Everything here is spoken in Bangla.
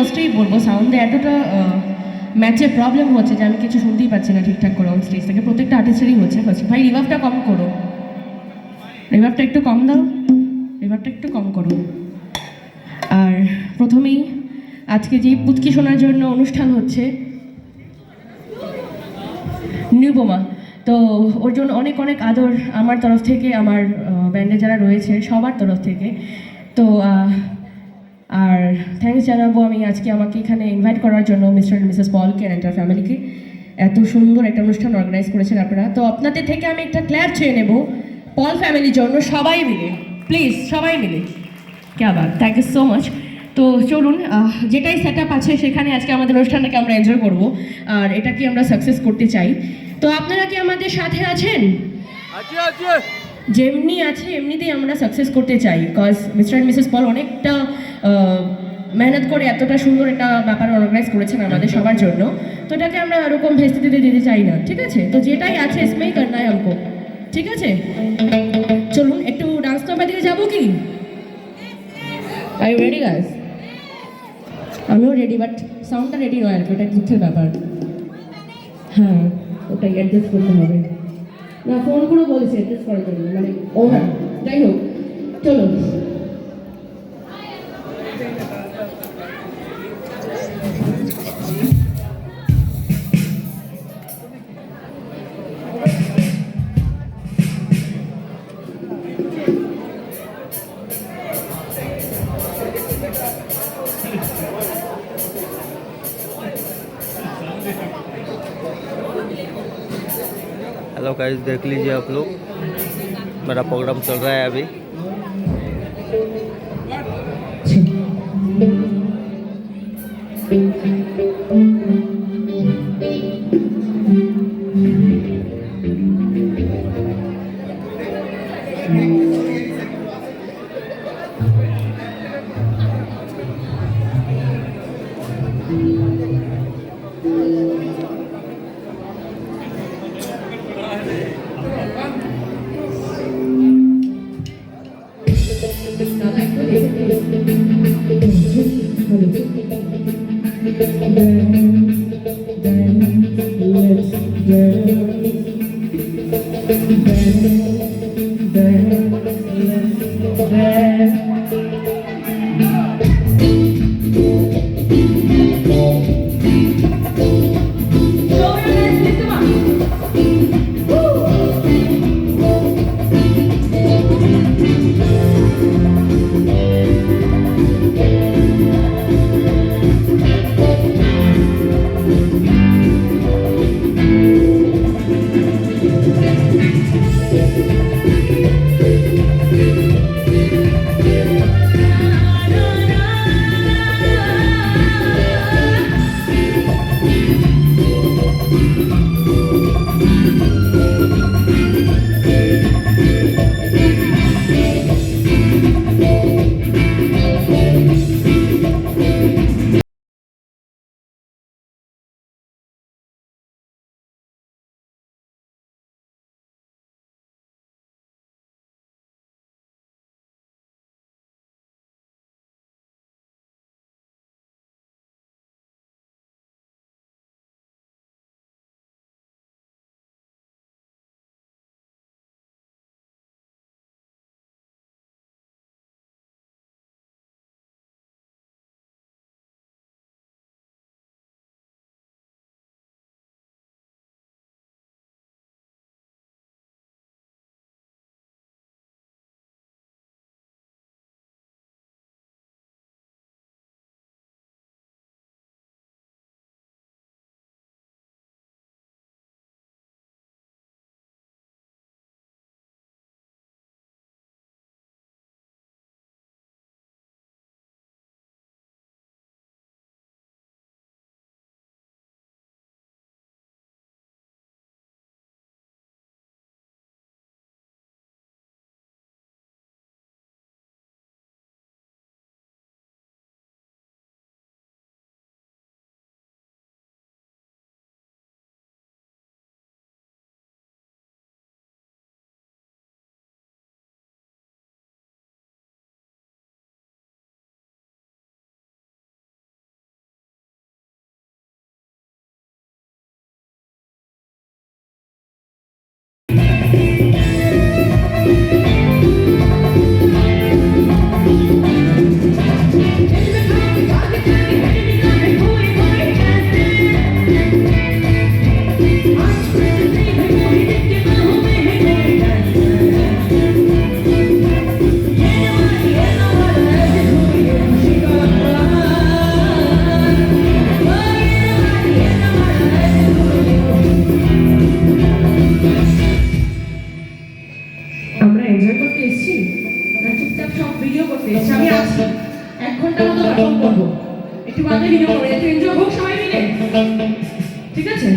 ফার্স্টেই বলব সাউন্ডে এতটা ম্যাচে প্রবলেম হচ্ছে যে আমি কিছু শুনতেই পাচ্ছি না ঠিকঠাক করে অন স্টেজ থেকে। প্রত্যেকটা আর্টিস্টেরই হচ্ছে ফার্স্ট ভাই রিভাবটা কম করো। রিভাবটা একটু কম দাও রিভাবটা একটু কম করো। আর প্রথমেই আজকে যে পুচকি শোনার জন্য অনুষ্ঠান হচ্ছে, নিরুপমা। তো ওর জন্য অনেক অনেক আদর আমার তরফ থেকে, আমার ব্যান্ডে যারা রয়েছে সবার তরফ থেকে। তো আর থ্যাঙ্কস জানাব আমি আজকে আমাকে এখানে ইনভাইট করার জন্য মিস্টার অ্যান্ড মিসেস পলকে অ্যান্ড এন্টার ফ্যামিলিকে এত সুন্দর একটা অনুষ্ঠান অর্গানাইজ করেছেন আপনারা। তো আপনাদের থেকে আমি একটা ক্ল্যাপ চেয়ে নেব। পল ফ্যামিলির জন্য সবাই মিলে। প্লিজ সবাই মিলে। কে আবার থ্যাংক ইউ সো মাচ তো চলুন যেটাই সেট আপ আছে সেখানে আজকে আমাদের অনুষ্ঠানটাকে আমরা এনজয় করব। আর এটাকে আমরা সাকসেস করতে চাই? তো আপনারা কি আমাদের সাথে আছেন? আছে আছে। যেমনি আছে এমনিতেই আমরা সাকসেস করতে চাই। Because mister and missus Paul অনেকটা মেহনত করে এতটা সুন্দর একটা ব্যাপার অর্গানাইজ করেছেন আমাদের সবার জন্য। তো এটাকে আমরা ওরকম ভেস্তে দিতে দিতে চাই না ঠিক আছে? তো যেটাই আছে এসমেই করনায় অঙ্ক ঠিক আছে? চলুন একটু ডান্স নাম্বার দিকে যাব কি? আই রেডি গাইস আমিও রেডি বাট সাউন্ডটা রেডি নয় আর কি ওটা দুঃখের ব্যাপার। হ্যাঁ ওটাই অ্যাডজাস্ট করতে হবে। না ফোন করে বলেছে অ্যাডজাস্ট করার জন্য মানে ও না लो गाइस देख लीजिए आप लोग मेरा प्रोग्राम चल रहा है अभी Música ভিডিও করতে এসেছি। আমি আসছি। এক ঘণ্টা মতো পারফর্ম করব একটু বাদে ভিডিও করব। একটু এনজয় হোক সবাই মিলে। ঠিক আছে!